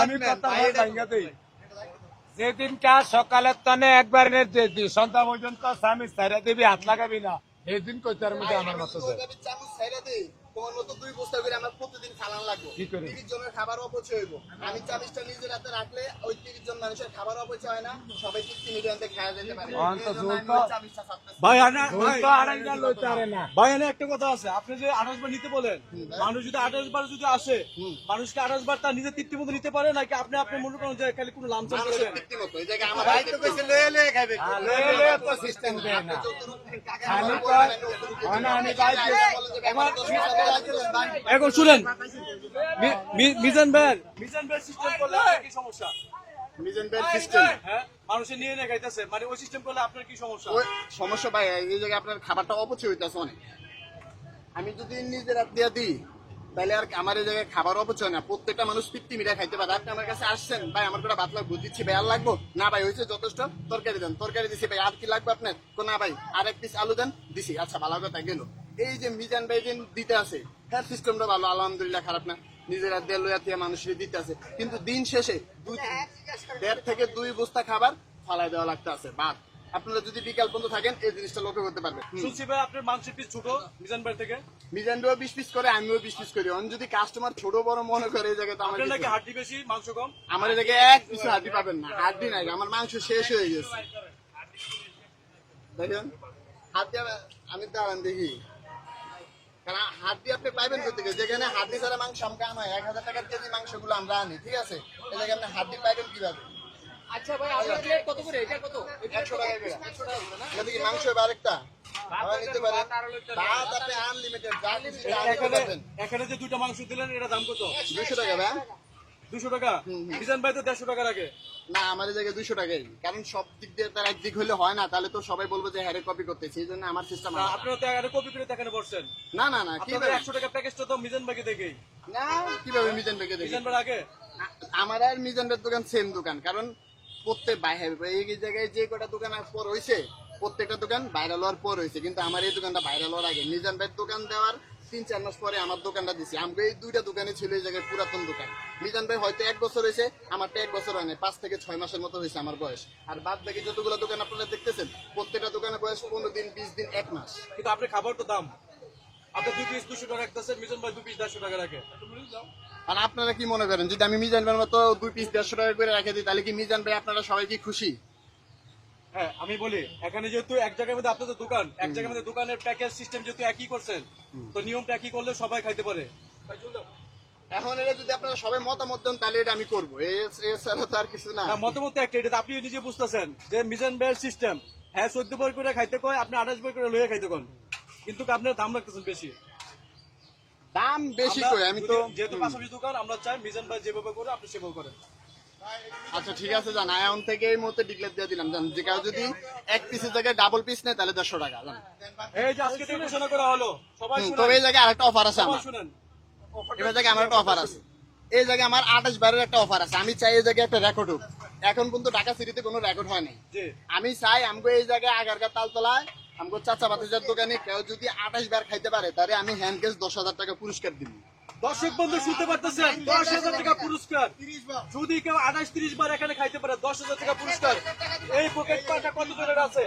আমি কা সকালের তনে একবার সন্ধ্যা পর্যন্ত স্বামী সাইরা দিবি হাত লাগাবি না। এই দিন কই তার মধ্যে আমার মতো দেয়। চামচ ছাইরা দেই তোমার মতো দুই বস্তা করে আমার প্রতিদিন খালান লাগবে। তিরিশ জনের খাবার অপচয় হইব। আমি চামিচটা নিজের হাতে রাখলে ওই তিরিশ জন মানুষের খাবার অপচয় হয় না। সবাই তৃপ্তি মিডিয়াতে খাওয়া যেতে পারে। অন্ত এই জন্য আমি জোর তো- ওই চামিচটা ছাড়তেছি। ভাই আনা ভুল ভাই। তো আড়াইটা লইতে পারে না। ভাই এনে একটা কথা আছে। আপনি যে আঠাশ বার নিতে বলেন মানুষ যদি আঠাশ বার যদি আসে মানুষকে আঠাশ বার তার নিজের তৃপ্তি মতো নিতে পারে নাকি আপনি আপনি মনে করেন যে খালি কোনো লামচাম করবেন না। খালি ভাই এখন শুনেন মিজান ভাই মিজান ভাই সিস্টেম করলে কি সমস্যা? মিজান সিস্টেম হ্যাঁ মানুষে নিয়ে নিয়ে খাইতেছে মানে ওই সিস্টেম করলে আপনার কি সমস্যা? ওই সমস্যা ভাই এই জায়গায় আপনার খাবারটা অপচয় হইতাছে অনেক। আমি যদি নিজের হাত দিয়ে দিই তাহলে আর আমার এই জায়গায় খাবার অপচয় না। প্রত্যেকটা মানুষ তৃপ্তি মিটা খাইতে পারে। আপনি আমার কাছে আসছেন ভাই আমার করে ভাত লাগবো দিচ্ছি ভাই আর লাগবো? না ভাই হয়েছে যথেষ্ট। তরকারি দেন তরকারি দিছি ভাই আর কি লাগবে আপনার? তো না ভাই আর এক পিস আলু দেন দিছি। আচ্ছা ভালো কথা গেল। এই যে মিজান ভাই যে দিতে আছে হ্যাঁ সিস্টেমটা ভালো আলহামদুলিল্লাহ খারাপ না। নিজেরা দিয়ে লইয়া দিয়ে মানুষের দিতে আছে। কিন্তু দিন শেষে দুই দেড় থেকে দুই বস্তা খাবার ফালাই দেওয়া লাগতে আছে বাদ। আপনারা যদি বিকাল পর্যন্ত থাকেন এই জিনিসটা লক্ষ্য করতে পারবেন। শুনছি ভাই আপনার মাংসের পিস ছোট মিজান ভাই থেকে? মিজানরাও বিশ পিস করে আমিও বিশ পিস করি। অন যদি কাস্টমার ছোট বড় মনে করে এই জায়গায় তো আমার নাকি হাড্ডি বেশি মাংস কম? আমার এই জায়গায় এক পিছু হাড্ডি পাবেন না। হাড্ডি নাই আমার মাংস শেষ হয়ে গেছে। দেখেন হাত দিয়ে আমি দাঁড়ান দেখি। কারণ হাত দিয়ে আপনি পাইবেন কোথা থেকে যেখানে হাড্ডি ছাড়া মাংস আমাকে আনায় এক হাজার টাকার কেজি মাংসগুলো আমরা আনি ঠিক আছে? এই জায়গায় আপনি হাড্ডি পাইবেন কীভাবে? আচ্ছা ভাই আপনার প্লেট কত করে? এটা কত? একশো টাকা করে। এটা কি মাংস এবার আরেকটা। নিতে পারেন ভাত আপনি আনলিমিটেড যা খুশি তা আনতে এখানে এখানে যে দুইটা মাংস দিলেন এটা দাম কত? দুশো টাকা। ভাই। দুশো টাকা? মিজান ভাই তো দেড়শো টাকা রাখে। না আমার জায়গায় দুশো টাকাই। কারণ সব দিক দিয়ে তার একদিক হলে হয় না তাহলে তো সবাই বলব যে হ্যারে কপি করতেছি এই জন্য আমার সিস্টেম তা আপনারা তো এগারো কপি করে দেখানে পড়ছেন না না না কীভাবে? একশো টাকা প্যাকেজটা তো মিজান ভাইকে দেখেই। না কীভাবে মিজান দেখি? মিজান ভাই আগে আমার আর মিজানের দোকান সেম দোকান। কারণ প্রত্যেক বাইরে এই জায়গায় যে কটা দোকান পর হয়েছে প্রত্যেকটা দোকান ভাইরাল হওয়ার পর হয়েছে কিন্তু আমার এই দোকানটা ভাইরাল হওয়ার আগে মিজান ভাইয়ের দোকান দেওয়ার তিন চার মাস পরে আমার দোকানটা দিছি। আমাকে এই দুইটা দোকানে ছিল এই জায়গায় পুরাতন দোকান। মিজান ভাই হয়তো এক বছর হয়েছে আমারটা এক বছর হয় না পাঁচ থেকে ছয় মাসের মতো হয়েছে আমার বয়স। আর বাদ বাকি যতগুলো দোকান আপনারা দেখতেছেন, প্রত্যেকটা দোকানের বয়স পনেরো দিন, বিশ দিন, এক মাস। কিন্তু আপনি খাবার তো দাম? আপনি দুই পিস দুশো টাকা রাখতেছেন মিজান ভাই দুই পিস দেড়শো টাকা রাখে। আর আপনারা কি মনে করেন যদি আমি মিজান ভাইয়ের মতো দুই পিস দেড়শো টাকা করে রেখে দিই তাহলে কি মিজান ভাই আপনারা সবাই কি খুশি? হ্যাঁ আমি বলি এখানে যেহেতু এক জায়গার মধ্যে আপনাদের দোকান এক জায়গার মধ্যে দোকানের প্যাকেজ সিস্টেম যেহেতু একই করছেন তো নিয়মটা একই করলে সবাই খাইতে পারে। এখন এটা যদি আপনারা সবাই মতামত দেন তাহলে এটা আমি করব। এছাড়া তো আর কিছু না। না মতামত একটা এটা আপনি নিজে বুঝতেছেন যে মিজান ভাইয়ের সিস্টেম হ্যাঁ চোদ্দ বই করে খাইতে কয় আপনি আঠাশ বই করে লইয়া খাইতে কন। কিন্তু আপনার দাম রাখতেছেন বেশি। দাম বেশি করে আমি তো যেহেতু পাশাপাশি দোকান আমরা চাই মিজান ভাই যেভাবে করে আপনি সেভাবে করেন। আচ্ছা ঠিক আছে জান। এখন থেকে এই মুহূর্তে ডিক্লেয়ার দিয়ে দিলাম জান। যে কেউ যদি এক পিসের জায়গায় ডাবল পিস নেয় তাহলে দেড়শো টাকা জান। এই যে আজকে থেকে ঘোষণা করা হলো সবাই তবে এই জায়গায় আরেকটা অফার আছে আমার। শুনেন। এবার জায়গায় আমার একটা অফার আছে। এই জায়গায় আমার আঠাশ বারের একটা অফার আছে। আমি চাই এই জায়গায় একটা রেকর্ড হোক। এখন কিন্তু ঢাকা সিটিতে কোনো রেকর্ড হয় নাই। জি। আমি চাই আমগো এই জায়গায় আগারকার তালতলায় আমগো চাচা বাতিজার দোকানে কেউ যদি আঠাশ বার খাইতে পারে তাহলে আমি হ্যান্ড ক্যাশ দশ হাজার টাকা পুরস্কার দিব। দর্শক বন্ধু শুনতে পারতেছেন? দশ হাজার টাকা পুরস্কার। যদি কেউ আঠাশ তিরিশ বার এখানে খাইতে পারে দশ হাজার টাকা পুরস্কার। এই পকেট পাটা কত জনের আছে?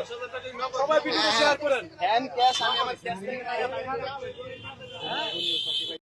সবাই ভিডিও শেয়ার করেন। হ্যান্ড ক্যাশ আমি আমার ক্যাশ